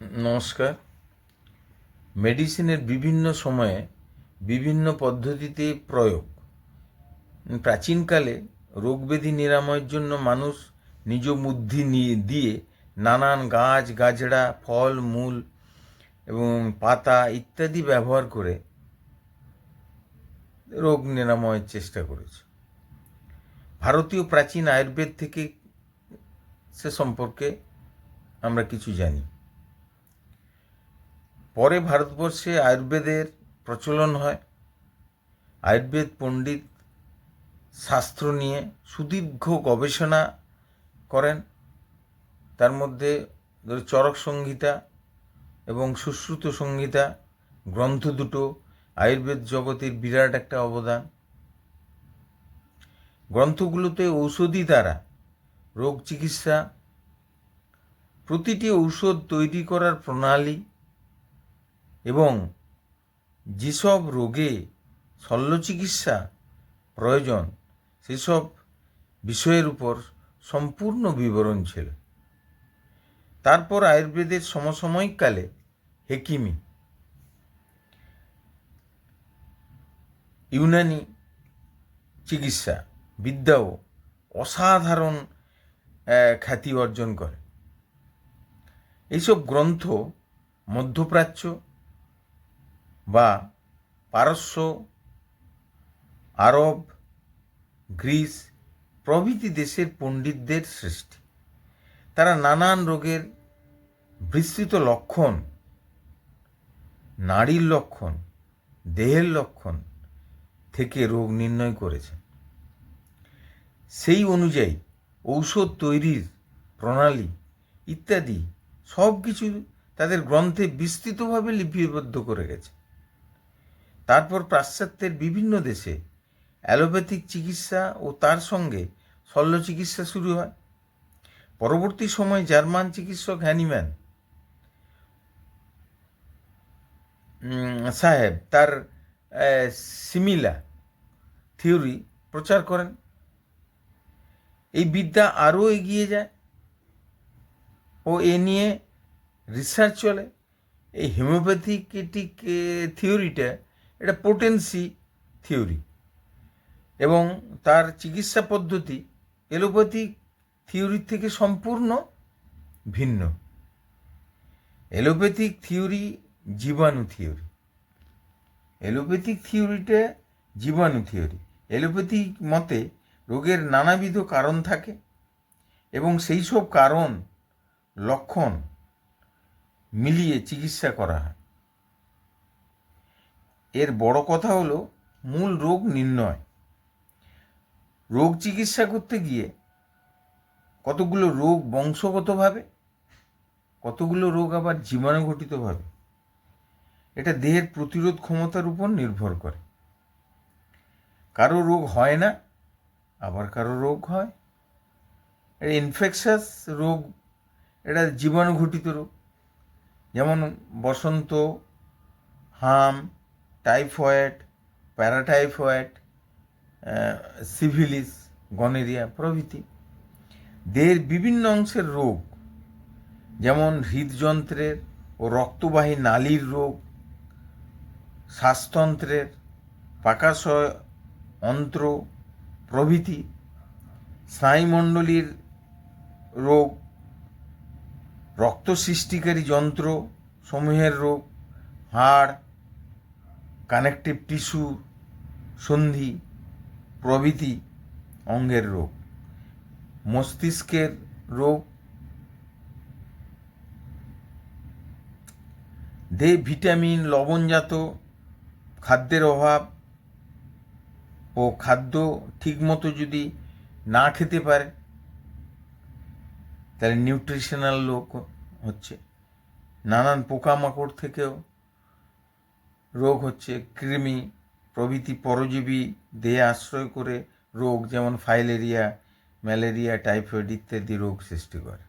নমস্কার। মেডিসিনের বিভিন্ন সময়ে বিভিন্ন পদ্ধতিতে প্রয়োগ। প্রাচীনকালে রোগব্যাধি নিরাময়ের জন্য মানুষ নিজ বুদ্ধি নিয়ে দিয়ে নানান গাছ গাছড়া ফল, মূল এবং পাতা ইত্যাদি ব্যবহার করে রোগ নিরাময়ের চেষ্টা করেছে। ভারতীয় প্রাচীন আয়ুর্বেদ থেকে সে সম্পর্কে আমরা কিছু জানি। পরে ভারতবর্ষে আয়ুর্বেদের প্রচলন হয়। আয়ুর্বেদ পণ্ডিত শাস্ত্র নিয়ে সুদীর্ঘ গবেষণা করেন। তার মধ্যে চরক সংহিতা এবং সুশ্রুত সংহিতা গ্রন্থ দুটো আয়ুর্বেদ জগতের বিরাট একটা অবদান। গ্রন্থগুলোতে ঔষধি দ্বারা রোগ চিকিৎসা, প্রতিটি ঔষধ তৈরি করার প্রণালী এবং যেসব রোগে শল্য চিকিৎসা প্রয়োজন, সেসব বিষয়ের উপর সম্পূর্ণ বিবরণ ছিল। তারপর আয়ুর্বেদের সমসাময়িককালে হেকিমি, ইউনানি চিকিৎসা বিদ্যাও অসাধারণ খ্যাতি অর্জন করে। এইসব গ্রন্থ মধ্যপ্রাচ্য বা পারস্য, আরব, গ্রিস প্রভৃতি দেশের পণ্ডিতদের সৃষ্টি। তারা নানান রোগের বিস্তৃত লক্ষণ, নারীর লক্ষণ, দেহের লক্ষণ থেকে রোগ নির্ণয় করেছেন। সেই অনুযায়ী ঔষধ তৈরির প্রণালী ইত্যাদি সব কিছু তাদের গ্রন্থে বিস্তৃতভাবে লিপিবদ্ধ করে গেছে। তারপর পাশ্চাত্যের বিভিন্ন দেশে অ্যালোপ্যাথিক চিকিৎসা ও তার সঙ্গে শল্য চিকিৎসা শুরু হয়। পরবর্তী সময়ে জার্মান চিকিৎসক হ্যানিম্যান সাহেব তার সিমিলা থিওরি প্রচার করেন। এই বিদ্যা আরও এগিয়ে যায় ও এ নিয়ে রিসার্চ চলে। এই হোমিওপ্যাথিকেটিক থিওরিটা এটা পোটেন্সি থিওরি এবং তার চিকিৎসা পদ্ধতি এলোপ্যাথিক থিওরির থেকে সম্পূর্ণ ভিন্ন। এলোপ্যাথিক থিওরি জীবাণু থিওরি এলোপ্যাথিক থিওরিটা জীবাণু থিওরি এলোপ্যাথিক মতে রোগের নানাবিধ কারণ থাকে এবং সেই সব কারণ লক্ষণ মিলিয়ে চিকিৎসা করা হয়। এর বড় কথা হলো, মূল রোগ নির্ণয়। রোগ চিকিৎসা করতে গিয়ে কতগুলো রোগ বংশগতভাবে, কতগুলো রোগ আবার জীবাণুঘটিতভাবে এটা দেহের প্রতিরোধ ক্ষমতার উপর নির্ভর করে। কারও রোগ হয় না, আবার কারও রোগ হয়। এটা ইনফেকশাস রোগ, এটা জীবাণুঘটিত রোগ। যেমন বসন্ত, হাম টাইফয়েড, প্যারাটাইফয়েড সিভিলিস, গনেরিয়া প্রভৃতি। দেহের বিভিন্ন অংশের রোগ, যেমন হৃদযন্ত্রের ও রক্তবাহী নালীর রোগ, শ্বাসতন্ত্রের, পাকাশয় অন্ত্র প্রভৃতি, স্নায়ুমণ্ডলীর রোগ, রক্ত সৃষ্টিকারী যন্ত্র সমূহের রোগ, হাড় কানেকটিভ টিস্যু, সন্ধি, প্রভৃতি অঙ্গের রোগ। মস্তিষ্কের রোগ। দে ভিটামিন লবণজাত, খাদ্যের অভাব ও খাদ্য ঠিকমতো যদি না খেতে পারে, তাহলে নিউট্রিশনাল রোগ হচ্ছে। নানান পোকামাকড় থেকেও রোগ হচ্ছে কৃমি, প্রভৃতি পরজীবী, দেহে আশ্রয় করে রোগ যেমন ফাইলেরিয়া, ম্যালেরিয়া, টাইফয়েড ইত্যাদি রোগ সৃষ্টি করে।